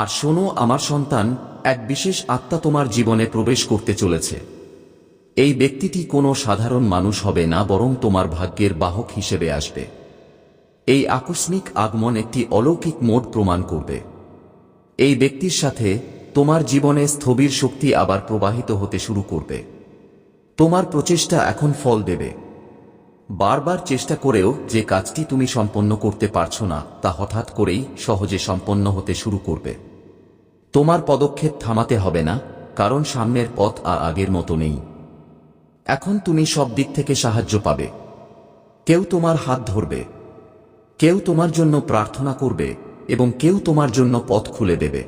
আর শোনো, আমার সন্তান, এক বিশেষ আত্মা তোমার জীবনে প্রবেশ করতে চলেছে। এই ব্যক্তিটি কোনো সাধারণ মানুষ হবে না, বরং তোমার ভাগ্যের বাহক হিসেবে আসবে। এই আকস্মিক আগমন একটি অলৌকিক মোড প্রমাণ করবে। এই ব্যক্তির সাথে তোমার জীবনে স্থবির শক্তি আবার প্রবাহিত হতে শুরু করবে। তোমার প্রচেষ্টা এখন ফল দেবে। বারবার চেষ্টা করেও যে কাজটি তুমি সম্পন্ন করতে পারছ না, তা হঠাৎ করেই সহজে সম্পন্ন হতে শুরু করবে। তোমার পদক্ষেপ থামাতে হবে না, কারণ সামনের পথ আর আগের মতো নেই। এখন তুমি সব দিক থেকে সাহায্য পাবে। কেউ তোমার হাত ধরবে। কেউ তোমার জন্য প্রার্থনা করবে এবং কেউ তোমার জন্য পথ খুলে দেবে।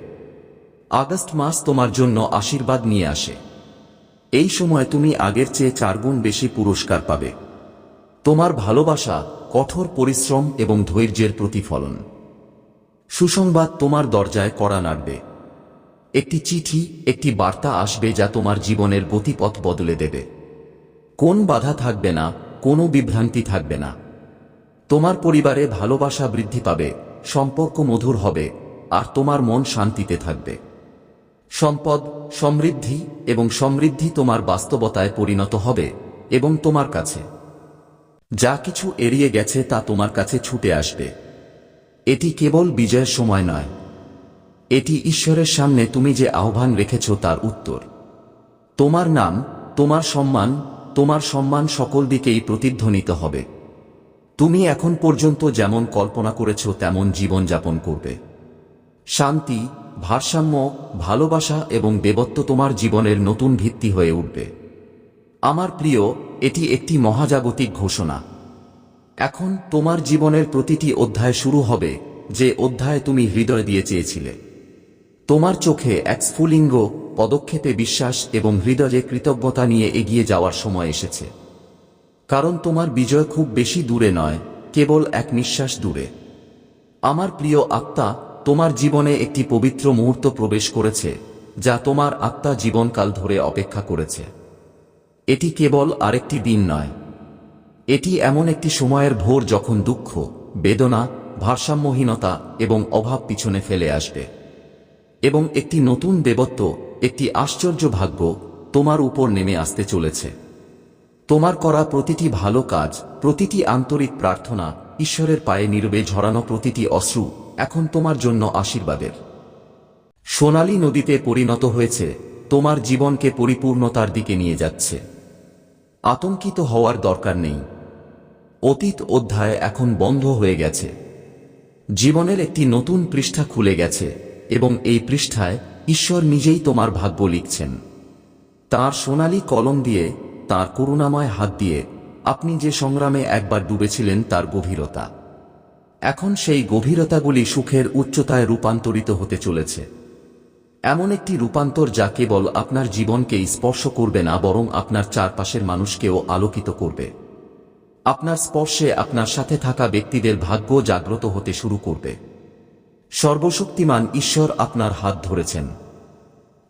আগস্ট মাস তোমার জন্য আশীর্বাদ নিয়ে আসে। এই সময় তুমি আগের চেয়ে চারগুণ বেশি পুরস্কার পাবে। তোমার ভালোবাসা, কঠোর পরিশ্রম এবং ধৈর্যের প্রতিফলন। সুসংবাদ তোমার দরজায় কড়া নাড়বে। একটি চিঠি, একটি বার্তা আসবে যা তোমার জীবনের গতিপথ বদলে দেবে। কোন বাধা থাকবে না, কোনো বিভ্রান্তি থাকবে না। তোমার পরিবারে ভালোবাসা বৃদ্ধি পাবে, সম্পর্ক মধুর হবে, আর তোমার মন শান্তিতে থাকবে। সম্পদ, সমৃদ্ধি এবং সমৃদ্ধি তোমার বাস্তবতায় পরিণত হবে এবং তোমার কাছে। যা কিছু এড়িয়ে গেছে তা তোমার কাছে ছুটে আসবে। এটি কেবল বিজয়ের সময় নয়। এটি ঈশ্বরের সামনে তুমি যে আহ্বান রেখেছ তার উত্তর। তোমার নাম, তোমার সম্মান তোমার সম্মান সকল দিকেই প্রতিধ্বনিত হবে। তুমি এখন পর্যন্ত যেমন কল্পনা করেছ, তেমন জীবন যাপন করবে। শান্তি, ভারসাম্য, ভালোবাসা এবং দেবত্ব তোমার জীবনের নতুন ভিত্তি হয়ে উঠবে। আমার প্রিয় এটি একটি মহাজাগতিক ঘোষণা। এখন তোমার জীবনের প্রতিটি অধ্যায় শুরু হবে, যে অধ্যায় তুমি হৃদয় দিয়ে চেয়েছিলে। তোমার চোখে এক স্ফুলিঙ্গ, পদক্ষেপে বিশ্বাস এবং হৃদয়ে কৃতজ্ঞতা নিয়ে এগিয়ে যাওয়ার সময় এসেছে। কারণ তোমার বিজয় খুব বেশি দূরে নয়, কেবল এক নিঃশ্বাস দূরে। আমার প্রিয় আত্মা, তোমার জীবনে একটি পবিত্র মুহূর্ত প্রবেশ করেছে, যা তোমার আত্মা জীবনকাল ধরে অপেক্ষা করেছে। এটি কেবল আরেকটি দিন নয়। এটি এমন একটি সময়ের ভোর যখন দুঃখ, বেদনা, ভারসাম্যহীনতা এবং অভাব পিছনে ফেলে আসবে। এবং একটি নতুন দেবত্ব, একটি আশ্চর্য ভাগ্য তোমার উপর নেমে আসতে চলেছে। তোমার করা প্রতিটি ভালো কাজ, প্রতিটি আন্তরিক প্রার্থনা ঈশ্বরের পায়ে নীরবে ঝরানো প্রতিটি অশ্রু এখন তোমার জন্য আশীর্বাদের। সোনালী নদীতে পরিণত হয়েছে, তোমার জীবনকে পরিপূর্ণতার দিকে নিয়ে যাচ্ছে। আতঙ্কিত হওয়ার দরকার নেই। অতীত অধ্যায় এখন বন্ধ হয়ে গেছে। জীবনের একটি নতুন পৃষ্ঠা খুলে গেছে এবং এই পৃষ্ঠায় ঈশ্বর নিজেই তোমার ভাগ্য লিখছেন। তার সোনালী কলম দিয়ে, তার করুণাময় হাত দিয়ে আপনি যে সংগ্রামে একবার ডুবেছিলেন তার গভীরতা। এখন সেই গভীরতাগুলি সুখের উচ্চতায় রূপান্তরিত হতে চলেছে। এমন একটি রূপান্তর যা কেবল আপনার জীবনকে স্পর্শ করবে না, বরং আপনার চারপাশের মানুষকেও আলোকিত করবে। আপনার স্পর্শে আপনার সাথে থাকা ব্যক্তিদের ভাগ্য জাগ্রত হতে শুরু করবে। সর্বশক্তিমান ঈশ্বর আপনার হাত ধরেছেন।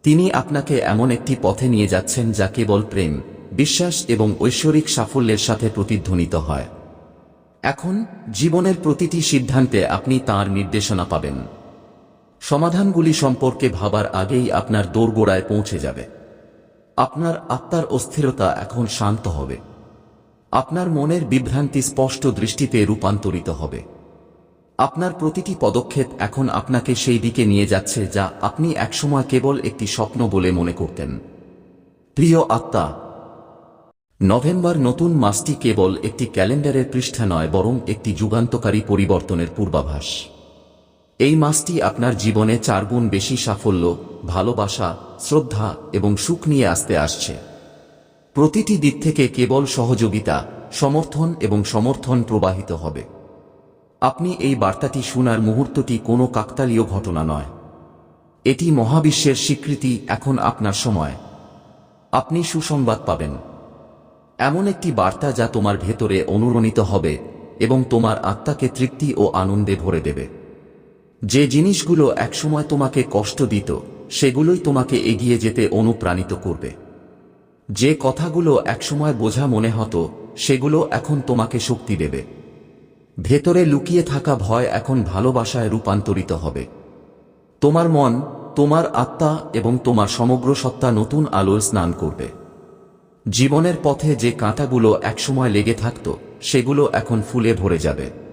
তিনি আপনাকে এমন একটি পথে নিয়ে যাচ্ছেন যা কেবল প্রেম, বিশ্বাস এবং ঐশ্বরিক সাফল্যের সাথে প্রতিধ্বনিত হয়। এখন, জীবনের প্রতিটি সিদ্ধান্তে আপনি তার নির্দেশনা পাবেন। সমাধানগুলি সম্পর্কে ভাবার আগেই আপনার দোরগোড়ায় পৌঁছে যাবে। আপনার আত্মার অস্থিরতা এখন শান্ত হবে। আপনার মনের বিভ্রান্তি স্পষ্ট দৃষ্টিতে রূপান্তরিত হবে। আপনার প্রতিটি পদক্ষেপ এখন আপনাকে সেই দিকে নিয়ে যাচ্ছে যা আপনি একসময় কেবল একটি স্বপ্ন বলে মনে করতেন। প্রিয় আত্মা, নভেম্বর নতুন মাসটি কেবল একটি ক্যালেন্ডারের পৃষ্ঠা নয়, বরং একটি যুগান্তকারী পরিবর্তনের পূর্বাভাস। এই মাসটি আপনার জীবনে চারগুণ বেশি সাফল্য, ভালোবাসা, শ্রদ্ধা এবং সুখ নিয়ে আসতে আসছে। প্রতিটি দিক থেকে কেবল সহযোগিতা, সমর্থন এবং সমর্থন প্রবাহিত হবে। আপনি এই বার্তাটি শোনার মুহূর্তটি কোনো কাকতালীয় ঘটনা নয়। এটি মহাবিশ্বের স্বীকৃতি এখন আপনার সময়। আপনি সুসংবাদ পাবেন। এমন একটি বার্তা যা তোমার ভেতরে অনুরণিত হবে এবং তোমার আত্মাকে তৃপ্তি ও আনন্দে ভরে দেবে। যে জিনিসগুলো একসময় তোমাকে কষ্ট দিত, সেগুলোই তোমাকে এগিয়ে যেতে অনুপ্রাণিত করবে। যে কথাগুলো একসময় বোঝা মনে হতো, সেগুলো এখন তোমাকে শক্তি দেবে। ভেতরে লুকিয়ে থাকা ভয় এখন ভালোবাসায় রূপান্তরিত হবে। তোমার মন, তোমার আত্মা এবং তোমার সমগ্র সত্তা নতুন আলোয় স্নান করবে। জীবনের পথে যে কাঁটাগুলো একসময় লেগে থাকত, সেগুলো এখন ফুলে ভরে যাবে।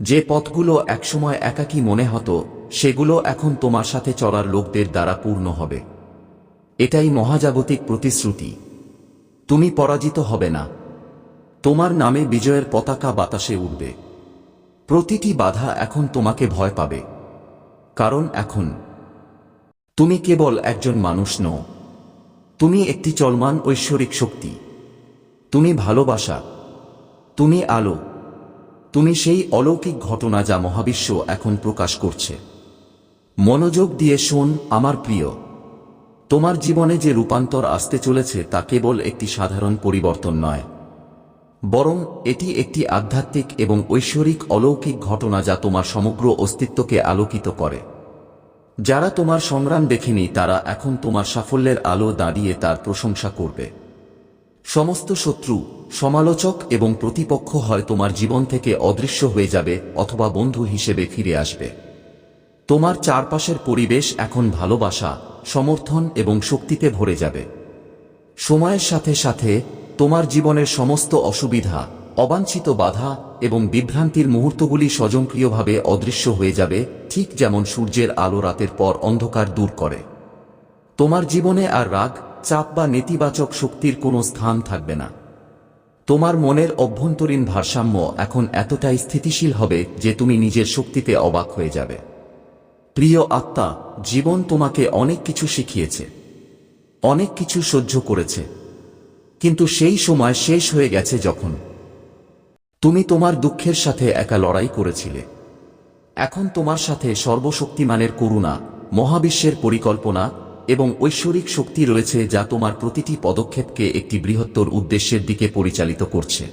যে পথগুলো একসময় একাকী মনে হতো, সেগুলো এখন তোমার সাথে চলার লোকদের দ্বারা পূর্ণ হবে। এটাই মহাজাগতিক প্রতিশ্রুতি। তুমি পরাজিত হবে না। তোমার নামে বিজয়ের পতাকা বাতাসে উঠবে প্রতিটি বাধা এখন তোমাকে ভয় পাবে। কারণ এখন তুমি কেবল একজন মানুষ নও। তুমি একটি চলমান ঐশ্বরিক শক্তি। তুমি ভালোবাসা। তুমি আলো। তুমি সেই অলৌকিক ঘটনা যা মহাবিশ্ব এখন প্রকাশ করছে। মনোযোগ দিয়ে শোন, আমার প্রিয়। তোমার জীবনে যে রূপান্তর আসতে চলেছে তা কেবল একটি সাধারণ পরিবর্তন নয়। বরং এটি একটি আধ্যাত্মিক এবং ঐশ্বরিক অলৌকিক ঘটনা যা তোমার সমগ্র অস্তিত্বকে আলোকিত করে। যারা তোমার সংগ্রাম দেখেনি, তারা এখন তোমার সাফল্যের আলো দাঁড়িয়ে তার প্রশংসা করবে। সমস্ত শত্রু, সমালোচক এবং প্রতিপক্ষ হয় তোমার জীবন থেকে অদৃশ্য হয়ে যাবে অথবা বন্ধু হিসেবে ফিরে আসবে। তোমার চারপাশের পরিবেশ এখন ভালোবাসা, সমর্থন এবং শক্তিতে ভরে যাবে। সময়ের সাথে সাথে তোমার জীবনের সমস্ত অসুবিধা, অবাঞ্ছিত বাধা এবং বিভ্রান্তির মুহূর্তগুলি স্বজনক্রিয়ভাবে অদৃশ্য হয়ে যাবে, ঠিক যেমন সূর্যের আলো রাতের পর অন্ধকার দূর করে। তোমার জীবনে আর রাগ চাপ বা নেতিবাচক শক্তির কোনো স্থান থাকবে না। তোমার মনের অভ্যন্তরীণ ভারসাম্য এখন এতটাই স্থিতিশীল হবে যে তুমি নিজের শক্তিতে অবাক হয়ে যাবে। প্রিয় আত্মা, জীবন তোমাকে অনেক কিছু শিখিয়েছে। অনেক কিছু সহ্য করেছে। কিন্তু সেই সময় শেষ হয়ে গেছে যখন তুমি তোমার দুঃখের সাথে একা লড়াই করেছিলে। এখন তোমার সাথে সর্বশক্তিমানের করুণা, মহাবিশ্বের পরিকল্পনা এবং ঐশ্বরিক শক্তি রয়েছে যা তোমার প্রতিটি পদক্ষেপকে একটি বৃহত্তর উদ্দেশ্যের দিকে পরিচালিত করছে।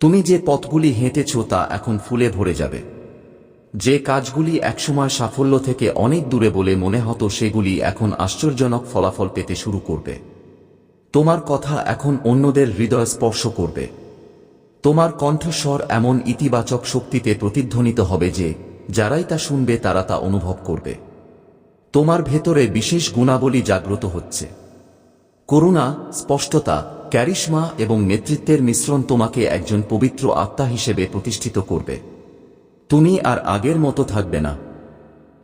তুমি যে পথগুলি হেঁটেছ তা এখন ফুলে ভরে যাবে। যে কাজগুলি একসময় সাফল্য থেকে অনেক দূরে বলে মনে হতো, সেগুলি এখন আশ্চর্যজনক ফলাফল পেতে শুরু করবে। তোমার কথা এখন অন্যদের হৃদয় স্পর্শ করবে। তোমার কণ্ঠস্বর এমন ইতিবাচক শক্তিতে প্রতিধ্বনিত হবে যে, যারাই তা শুনবে তারা তা অনুভব করবে। তোমার ভেতরে বিশেষ গুণাবলী জাগ্রত হচ্ছে। করুণা, স্পষ্টতা, ক্যারিশমা এবং নেতৃত্বের মিশ্রণ তোমাকে একজন পবিত্র আত্মা হিসেবে প্রতিষ্ঠিত করবে। তুমি আর আগের মতো থাকবে না।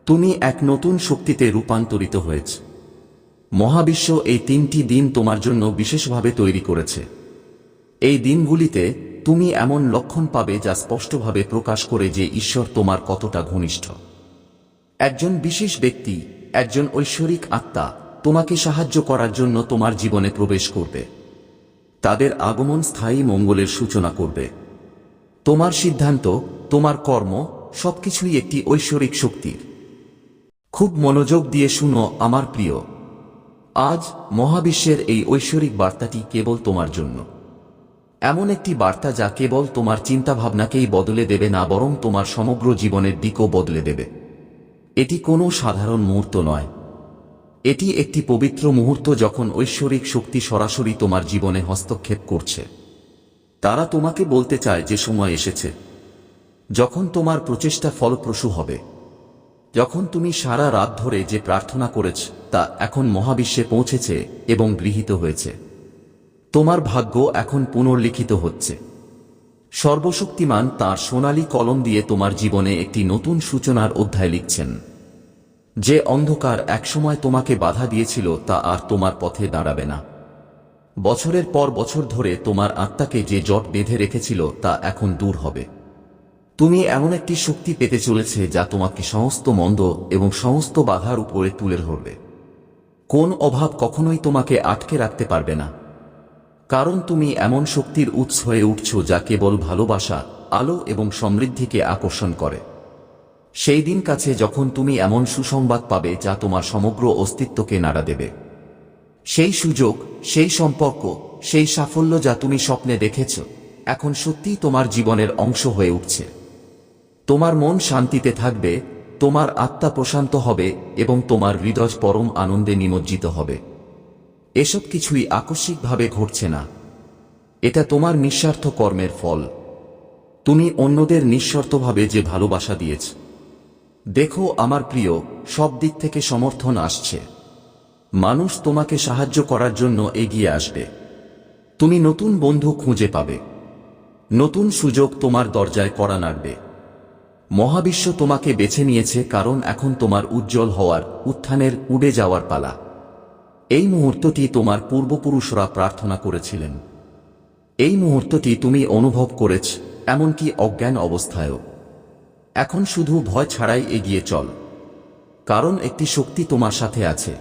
তুমি এক নতুন শক্তিতে রূপান্তরিত হয়েছ। মহাবিশ্ব এই তিনটি দিন তোমার জন্য বিশেষভাবে তৈরি করেছে। এই দিনগুলিতে তুমি এমন লক্ষণ পাবে যা স্পষ্টভাবে প্রকাশ করে যে ঈশ্বর তোমার কতটা ঘনিষ্ঠ। একজন বিশেষ ব্যক্তি একজন ঐশ্বরিক আত্মা তোমাকে সাহায্য করার জন্য তোমার জীবনে প্রবেশ করবে। তাদের আগমন স্থায়ী মঙ্গলের সূচনা করবে। তোমার সিদ্ধান্ত, তোমার কর্ম সবকিছুই একটি ঐশ্বরিক শক্তির। খুব মনোযোগ দিয়ে শুনো আমার প্রিয়। আজ মহাবিশ্বের এই ঐশ্বরিক বার্তাটি কেবল তোমার জন্য। এমন একটি বার্তা যা কেবল তোমার চিন্তাভাবনাকেই বদলে দেবে না, বরং তোমার সমগ্র জীবনের দিকও বদলে দেবে। এটি কোনো সাধারণ মুহূর্ত নয়। এটি একটি পবিত্র মুহূর্ত যখন ঐশ্বরিক শক্তি সরাসরি তোমার জীবনে হস্তক্ষেপ করছে। তারা তোমাকে বলতে চায় যে সময় এসেছে। যখন তোমার প্রচেষ্টা ফলপ্রসূ হবে। যখন তুমি সারা রাত ধরে যে প্রার্থনা করেছ, তা এখন মহাবিশ্বে পৌঁছেছে এবং গৃহীত হয়েছে। তোমার ভাগ্য এখন পুনর্লিখিত হচ্ছে। সর্বশক্তিমান তার সোনালী কলম দিয়ে তোমার জীবনে একটি নতুন সূচনার অধ্যায় লিখছেন। যে অন্ধকার একসময় তোমাকে বাধা দিয়েছিল, তা আর তোমার পথে দাঁড়াবে না। বছরের পর বছর ধরে তোমার আত্মাকে যে জট বেঁধে রেখেছিল, তা এখন দূর হবে। তুমি এমন একটি শক্তি পেতে চলেছে, যা তোমাকে সমস্ত মন্দ এবং সমস্ত বাধার উপরে তুলে ধরবে। কোন অভাব কখনোই তোমাকে আটকে রাখতে পারবে না। কারণ তুমি এমন শক্তির উৎস হয়ে উঠছ, যা কেবল ভালোবাসা, আলো এবং সমৃদ্ধিকে আকর্ষণ করে। সেই দিন কাছে যখন তুমি এমন সুসংবাদ পাবে যা তোমার সমগ্র অস্তিত্বকে নাড়া দেবে। সেই সুযোগ, সেই সম্পর্ক, সেই সাফল্য যা তুমি স্বপ্নে দেখেছ, এখন সত্যিই তোমার জীবনের অংশ হয়ে উঠছে। তোমার মন শান্তিতে থাকবে, তোমার আত্মা প্রশান্ত হবে এবং তোমার হৃদয় পরম আনন্দে নিমজ্জিত হবে। এসব কিছুই আকস্মিকভাবে ঘটছে না। এটা তোমার নিঃস্বার্থ কর্মের ফল। তুমি অন্যদের নিঃশর্তভাবে যে ভালোবাসা দিয়েছ দেখো আমার প্রিয়, সব দিক থেকে সমর্থন আসছে। মানুষ তোমাকে সাহায্য করার জন্য এগিয়ে আসবে। তুমি নতুন বন্ধু খুঁজে পাবে। নতুন সুযোগ তোমার দরজায় করা নাড়বে। মহাবিশ্ব তোমাকে বেছে নিয়েছে কারণ এখন তোমার উজ্জ্বল হওয়ার, উত্থানের, উড়ে যাওয়ার পালা। এই মুহূর্তটি তোমার পূর্বপুরুষরা প্রার্থনা করেছিলেন। এই মুহূর্তটি তুমি অনুভব করেছ, এমনকি অজ্ঞান অবস্থায়ও। এখন শুধু ভয় ছাড়াই এগিয়ে চল। কারণ একটি শক্তি তোমার সাথে আছে।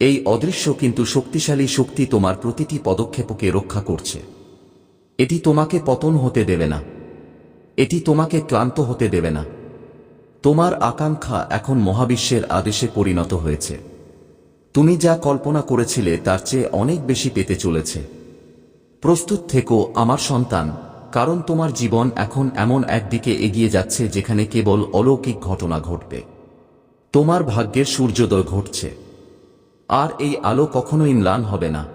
এই অদৃশ্য কিন্তু শক্তিশালী শক্তি তোমার প্রতিটি পদক্ষেপকে রক্ষা করছে। এটি তোমাকে পতন হতে দেবে না। এটি তোমাকে ক্লান্ত হতে দেবে না। তোমার আকাঙ্ক্ষা এখন মহাবিশ্বের আদেশে পরিণত হয়েছে। তুমি যা কল্পনা করেছিলে তার চেয়ে অনেক বেশি পেতে চলেছে। প্রস্তুত থেকো, আমার সন্তান। কারণ তোমার জীবন এখন এমন একদিকে এগিয়ে যাচ্ছে যেখানে কেবল অলৌকিক ঘটনা ঘটবে। তোমার ভাগ্যের সূর্যোদয় ঘটছে। আর এই আলো কখনোই ম্লান হবে না।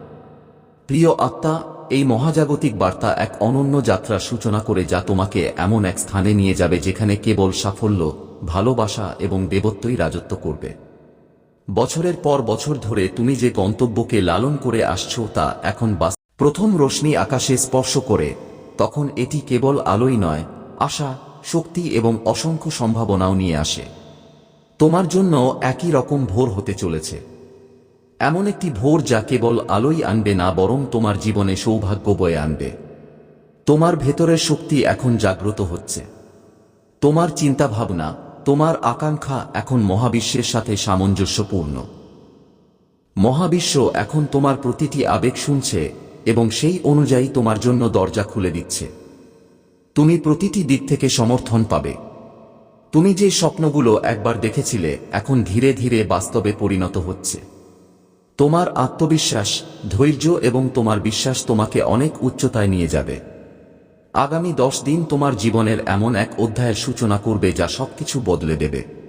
প্রিয় আত্মা, এই মহাজাগতিক বার্তা এক অনন্য যাত্রার সূচনা করে যা তোমাকে এমন এক স্থানে নিয়ে যাবে যেখানে কেবল সাফল্য, ভালোবাসা এবং দেবত্বই রাজত্ব করবে। বছরের পর বছর ধরে তুমি যে গন্তব্যকে লালন করে আসছো তা এখন প্রথম রশ্মি আকাশে স্পর্শ করে তখন এটি কেবল আলোই নয়, আশা, শক্তি এবং অসংখ্য সম্ভাবনাও নিয়ে আসে। তোমার জন্য একই রকম ভোর হতে চলেছে। এমন একটি ভোর যা কেবল আলোই আনবে না, বরং তোমার জীবনে সৌভাগ্য বয়ে আনবে। তোমার ভেতরের শক্তি এখন জাগ্রত হচ্ছে। তোমার চিন্তাভাবনা, তোমার আকাঙ্ক্ষা এখন মহাবিশ্বের সাথে সামঞ্জস্যপূর্ণ। মহাবিশ্ব এখন তোমার প্রতিটি আবেগ শুনছে এবং সেই অনুযায়ী তোমার জন্য দরজা খুলে দিচ্ছে। তুমি প্রতিটি দিক থেকে সমর্থন পাবে। তুমি যে স্বপ্নগুলো একবার দেখেছিলে, এখন ধীরে ধীরে বাস্তবে পরিণত হচ্ছে। তোমার আত্মবিশ্বাস, ধৈর্য এবং তোমার বিশ্বাস তোমাকে অনেক উচ্চতায় নিয়ে যাবে। আগামী দশ দিন তোমার জীবনের এমন এক অধ্যায়ের সূচনা করবে যা সবকিছু বদলে দেবে।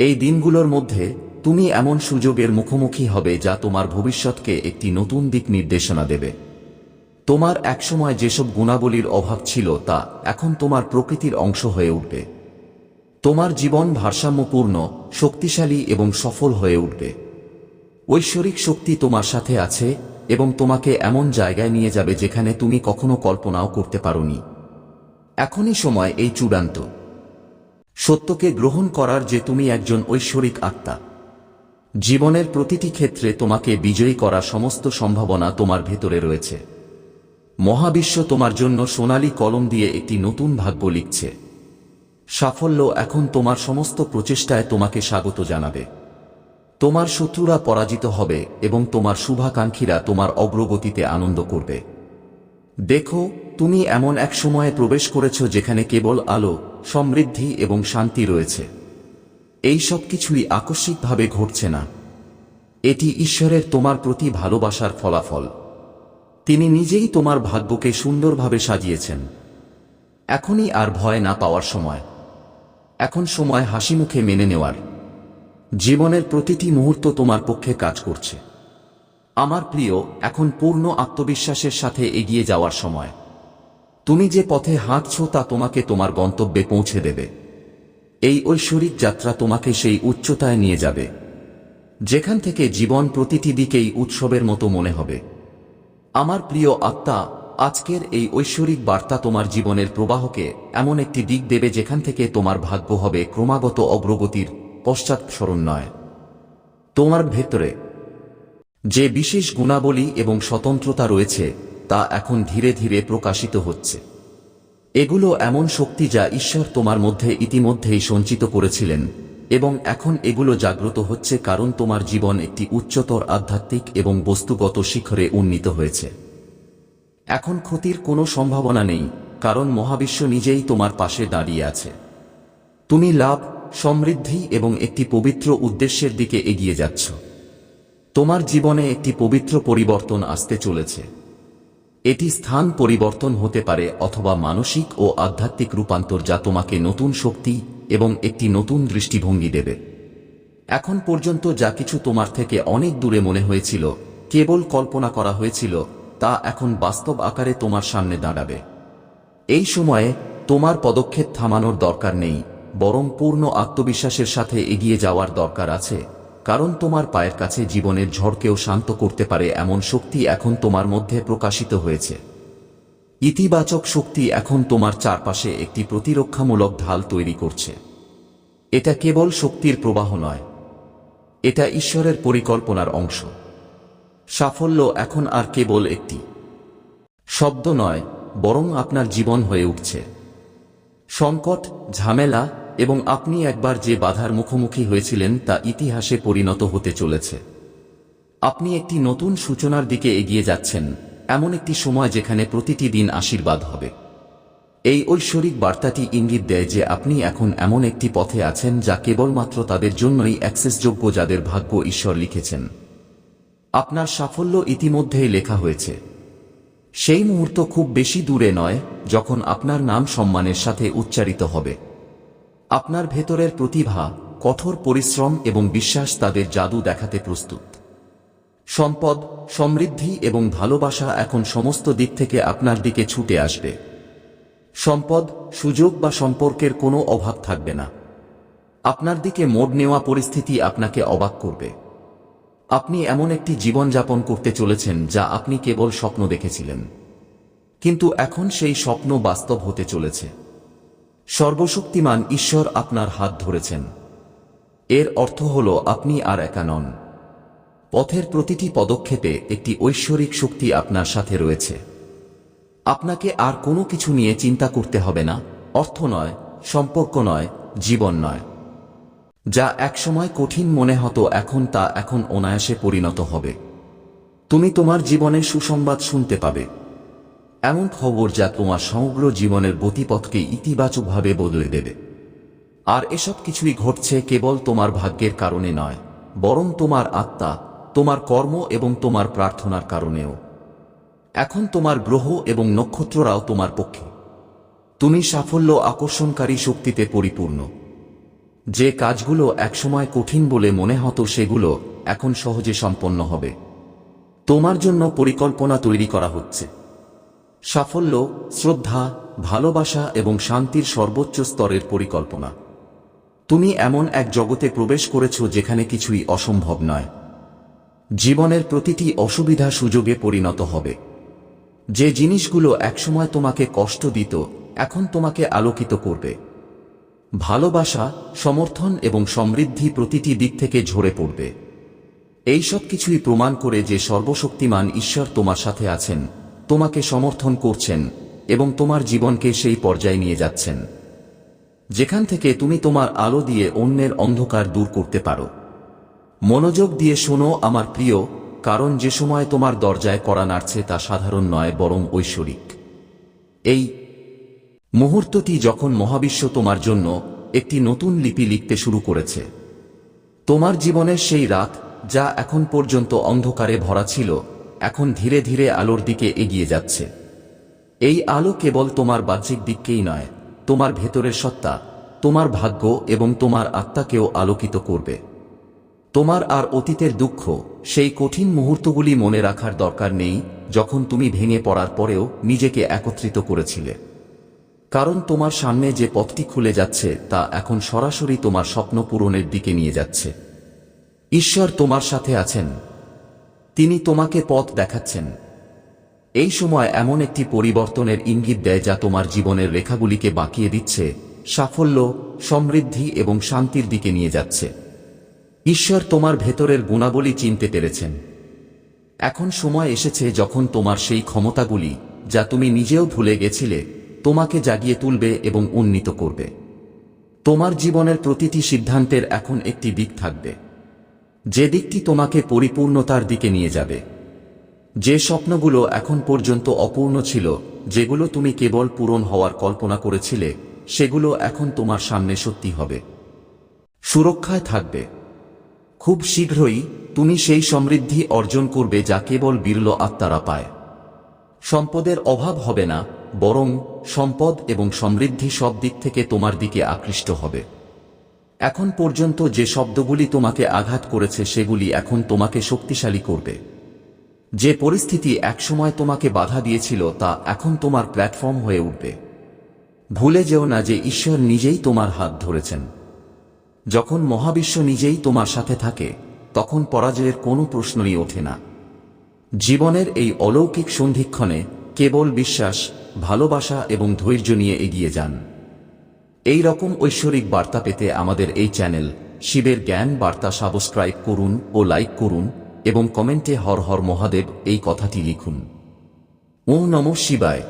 এই দিনগুলোর মধ্যে তুমি এমন সুযোগের মুখোমুখি হবে যা তোমার ভবিষ্যৎকে একটি নতুন দিক নির্দেশনা দেবে। তোমার একসময় যেসব গুণাবলীর অভাব ছিল তা এখন তোমার প্রকৃতির অংশ হয়ে উঠবে। তোমার জীবন ভারসাম্যপূর্ণ, শক্তিশালী এবং সফল হয়ে উঠবে। ঐশ্বরিক শক্তি তোমার সাথে আছে এবং তোমাকে এমন জায়গায় নিয়ে যাবে যেখানে তুমি কখনো কল্পনাও করতে পারোনি। এখনই সময় এই চূড়ান্ত। সত্যকে গ্রহণ করার যে তুমি একজন ঐশ্বরিক আত্মা। জীবনের প্রতিটি ক্ষেত্রে তোমাকে বিজয়ী করা সমস্ত সম্ভাবনা তোমার ভেতরে রয়েছে। মহাবিশ্ব তোমার জন্য সোনালী কলম দিয়ে একটি নতুন ভাগ্য লিখছে। সাফল্য এখন তোমার সমস্ত প্রচেষ্টায় তোমাকে স্বাগত জানাবে। তোমার শত্রুরা পরাজিত হবে এবং তোমার শুভাকাঙ্ক্ষীরা তোমার অগ্রগতিতে আনন্দ করবে। দেখো তুমি এমন এক সময়ে প্রবেশ করেছ যেখানে কেবল আলো, সমৃদ্ধি এবং শান্তি রয়েছে। এই সব কিছুই আকস্মিকভাবে ঘটছে না। এটি ঈশ্বরের তোমার প্রতি ভালোবাসার ফলাফল। তিনি নিজেই তোমার ভাগ্যকে সুন্দরভাবে সাজিয়েছেন। এখনই আর ভয় না পাওয়ার সময়। এখন সময় হাসি মুখে মেনে নেওয়ার। জীবনের প্রতিটি মুহূর্ত তোমার পক্ষে কাজ করছে। আমার প্রিয়, এখন পূর্ণ আত্মবিশ্বাসের সাথে এগিয়ে যাওয়ার সময়। তুমি যে পথে হাঁটছ তা তোমাকে তোমার গন্তব্যে পৌঁছে দেবে। এই ঐশ্বরিক যাত্রা তোমাকে সেই উচ্চতায় নিয়ে যাবে। যেখান থেকে জীবন প্রতিটি দিকেই উৎসবের মতো মনে হবে। আমার প্রিয় আত্মা, আজকের এই ঐশ্বরিক বার্তা তোমার জীবনের প্রবাহকে এমন একটি দিক দেবে যেখান থেকে তোমার ভাগ্য হবে ক্রমাগত অগ্রগতির পশ্চাৎসরণ নয় তোমার ভেতরে যে বিশেষ গুণাবলী এবং স্বতন্ত্রতা রয়েছে তা এখন ধীরে ধীরে প্রকাশিত হচ্ছে। এগুলো এমন শক্তি যা ঈশ্বর তোমার মধ্যে ইতিমধ্যেই সঞ্চিত করেছিলেন, এবং এখন এগুলো জাগ্রত হচ্ছে কারণ তোমার জীবন একটি উচ্চতর আধ্যাত্মিক এবং বস্তুগত শিখরে উন্নীত হয়েছে। এখন ক্ষতির কোনো সম্ভাবনা নেই, কারণ মহাবিশ্ব নিজেই তোমার পাশে দাঁড়িয়ে আছে। তুমি লাভ, সমৃদ্ধি এবং একটি পবিত্র উদ্দেশ্যের দিকে এগিয়ে যাচ্ছ। তোমার জীবনে একটি পবিত্র পরিবর্তন আসতে চলেছে। এটি স্থান পরিবর্তন হতে পারে অথবা মানসিক ও আধ্যাত্মিক রূপান্তর যা তোমাকে নতুন শক্তি এবং একটি নতুন দৃষ্টিভঙ্গি দেবে। এখন পর্যন্ত যা কিছু তোমার থেকে অনেক দূরে মনে হয়েছিল, কেবল কল্পনা করা হয়েছিল, তা এখন বাস্তব আকারে তোমার সামনে দাঁড়াবে। এই সময়ে তোমার পদক্ষেপ থামানোর দরকার নেই, বরং পূর্ণ আত্মবিশ্বাসের সাথে এগিয়ে যাওয়ার দরকার আছে। কারণ তোমার পায়ের কাছে জীবনের ঝড়কেও শান্ত করতে পারে এমন শক্তি এখন তোমার মধ্যে প্রকাশিত হয়েছে। ইতিবাচক শক্তি এখন তোমার চারপাশে একটি প্রতিরক্ষামূলক ঢাল তৈরি করছে। এটা কেবল শক্তির প্রবাহ নয়, এটা ঈশ্বরের পরিকল্পনার অংশ। সাফল্য এখন আর কেবল একটি শব্দ নয়, বরং আপনার জীবন হয়ে উঠছে। সংকট, ঝামেলা এবং আপনি একবার যে বাধার মুখোমুখি হয়েছিলেন তা ইতিহাসে পরিণত হতে চলেছে। আপনি একটি নতুন সূচনার দিকে এগিয়ে যাচ্ছেন, এমন একটি সময় যেখানে প্রতিটি দিন আশীর্বাদ হবে। এই ঐশ্বরিক বার্তাটি ইঙ্গিত দেয় যে আপনি এখন এমন একটি পথে আছেন যা কেবলমাত্র তাদের জন্যই অ্যাক্সেসযোগ্য যাদের ভাগ্য ঈশ্বর লিখেছেন। আপনার সাফল্য ইতিমধ্যেই লেখা হয়েছে। সেই মুহূর্ত খুব বেশি দূরে নয়, যখন আপনার নাম সম্মানের সাথে উচ্চারিত হবে। আপনার ভেতরের প্রতিভা, কঠোর পরিশ্রম এবং বিশ্বাস তাদের জাদু দেখাতে প্রস্তুত। সম্পদ, সমৃদ্ধি এবং ভালোবাসা এখন সমস্ত দিক থেকে আপনার দিকে ছুটে আসবে। সম্পদ, সুযোগ বা সম্পর্কের কোনো অভাব থাকবে না। আপনার দিকে মোড় নেওয়া পরিস্থিতি আপনাকে অবাক করবে। আপনি এমন একটি জীবনযাপন করতে চলেছেন যা আপনি কেবল স্বপ্ন দেখেছিলেন। কিন্তু এখন সেই স্বপ্ন বাস্তব হতে চলেছে। সর্বশক্তিমান ঈশ্বর আপনার হাত ধরেছেন। এর অর্থ হল আপনি আর একা নন। পথের প্রতিটি পদক্ষেপে একটি ঐশ্বরিক শক্তি আপনার সাথে রয়েছে। আপনাকে আর কোনো কিছু নিয়ে চিন্তা করতে হবে না, অর্থ নয়, সম্পর্ক নয়, জীবন নয়। যা একসময় কঠিন মনে হতো, এখন তা এখন অনায়াসে পরিণত হবে। তুমি তোমার জীবনে সুসংবাদ শুনতে পাবে। এমন খবর যা তোমার সমগ্র জীবনের গতিপথকে ইতিবাচকভাবে বদলে দেবে। আর এসব কিছুই ঘটছে কেবল তোমার ভাগ্যের কারণে নয়, বরং তোমার আত্মা, তোমার কর্ম এবং তোমার প্রার্থনার কারণেও। এখন তোমার গ্রহ এবং নক্ষত্ররাও তোমার পক্ষে। তুমি সাফল্য আকর্ষণকারী শক্তিতে পরিপূর্ণ। যে কাজগুলো একসময় কঠিন বলে মনে হতো সেগুলো এখন সহজে সম্পন্ন হবে। তোমার জন্য পরিকল্পনা তৈরি করা হচ্ছে। সাফল্য, শ্রদ্ধা, ভালোবাসা এবং শান্তির সর্বোচ্চ স্তরের পরিকল্পনা। তুমি এমন এক জগতে প্রবেশ করেছ যেখানে কিছুই অসম্ভব নয়। জীবনের প্রতিটি অসুবিধা সুযোগে পরিণত হবে। যে জিনিসগুলো একসময় তোমাকে কষ্ট দিত, এখন তোমাকে আলোকিত করবে। ভালোবাসা, সমর্থন এবং সমৃদ্ধি প্রতিটি দিক থেকে ঝরে পড়বে। এই সব কিছুই প্রমাণ করে যে সর্বশক্তিমান ঈশ্বর তোমার সাথে আছেন। তোমাকে সমর্থন করছেন এবং তোমার জীবনকে সেই পর্যায়ে নিয়ে যাচ্ছেন। যেখান থেকে তুমি তোমার আলো দিয়ে অন্যের অন্ধকার দূর করতে পারো। মনোযোগ দিয়ে শোনো আমার প্রিয়, কারণ যে সময় তোমার দরজায় করা নাড়ছে তা সাধারণ নয়, বরং ঐশ্বরিক। এই মুহূর্তটি যখন মহাবিশ্ব তোমার জন্য একটি নতুন লিপি লিখতে শুরু করেছে। তোমার জীবনের সেই রাত যা এখন পর্যন্ত অন্ধকারে ভরা ছিল এখন ধীরে ধীরে আলোর দিকে এগিয়ে যাচ্ছে। এই আলো কেবল তোমার বাহ্যিক দিককেই নয়, তোমার ভেতরের সত্তা, তোমার ভাগ্য এবং তোমার আত্মাকেও আলোকিত করবে। তোমার আর অতীতের দুঃখ, সেই কঠিন মুহূর্তগুলি মনে রাখার দরকার নেই, যখন তুমি ভেঙে পড়ার পরেও নিজেকে একত্রিত করেছিলে। কারণ তোমার সামনে যে পথটি খুলে যাচ্ছে, তা এখন সরাসরি তোমার স্বপ্ন পূরণের দিকে নিয়ে যাচ্ছে। ঈশ্বর তোমার সাথে আছেন তিনি তোমাকে পথ দেখাচ্ছেন। এই সময় এমন একটি পরিবর্তনের ইঙ্গিত দেয় যা তোমার জীবনের রেখাগুলিকে বাঁকিয়ে দিচ্ছে, সাফল্য, সমৃদ্ধি এবং শান্তির দিকে নিয়ে যাচ্ছে। ঈশ্বর তোমার ভেতরের গুণাবলী চিনতে পেরেছেন। এখন সময় এসেছে যখন তোমার সেই ক্ষমতাগুলি, যা তুমি নিজেও ভুলে গেছিলে, তোমাকে জাগিয়ে তুলবে এবং উন্নীত করবে। তোমার জীবনের প্রতিটি সিদ্ধান্তের এখন একটি দিক থাকবে। যে দিকটি তোমাকে পরিপূর্ণতার দিকে নিয়ে যাবে। যে স্বপ্নগুলো এখন পর্যন্ত অপূর্ণ ছিল, যেগুলো তুমি কেবল পূরণ হওয়ার কল্পনা করেছিলে, সেগুলো এখন তোমার সামনে সত্যি হবে। সুরক্ষায় থাকবে। খুব শীঘ্রই তুমি সেই সমৃদ্ধি অর্জন করবে যা কেবল বিরল আত্মারা পায়। সম্পদের অভাব হবে না, বরং সম্পদ এবং সমৃদ্ধি সব দিক থেকে তোমার দিকে আকৃষ্ট হবে। এখন পর্যন্ত যে শব্দগুলি তোমাকে আঘাত করেছে সেগুলি এখন তোমাকে শক্তিশালী করবে। যে পরিস্থিতি একসময় তোমাকে বাধা দিয়েছিল তা এখন তোমার প্ল্যাটফর্ম হয়ে উঠবে। ভুলে যেও না যে ঈশ্বর নিজেই তোমার হাত ধরেছেন। যখন মহাবিশ্ব নিজেই তোমার সাথে থাকে, তখন পরাজয়ের কোনো প্রশ্নই ওঠে না। জীবনের এই অলৌকিক সন্ধিক্ষণে কেবল বিশ্বাস, ভালোবাসা এবং ধৈর্য নিয়ে এগিয়ে যান। এই রকম ঐশ্বরিক বার্তা পেতে আমাদের এই চ্যানেল শিবের জ্ঞান বার্তা সাবস্ক্রাইব করুন ও লাইক করুন এবং কমেন্টে হর হর মহাদেব এই কথাটি লিখুন। ও নম শিবায়।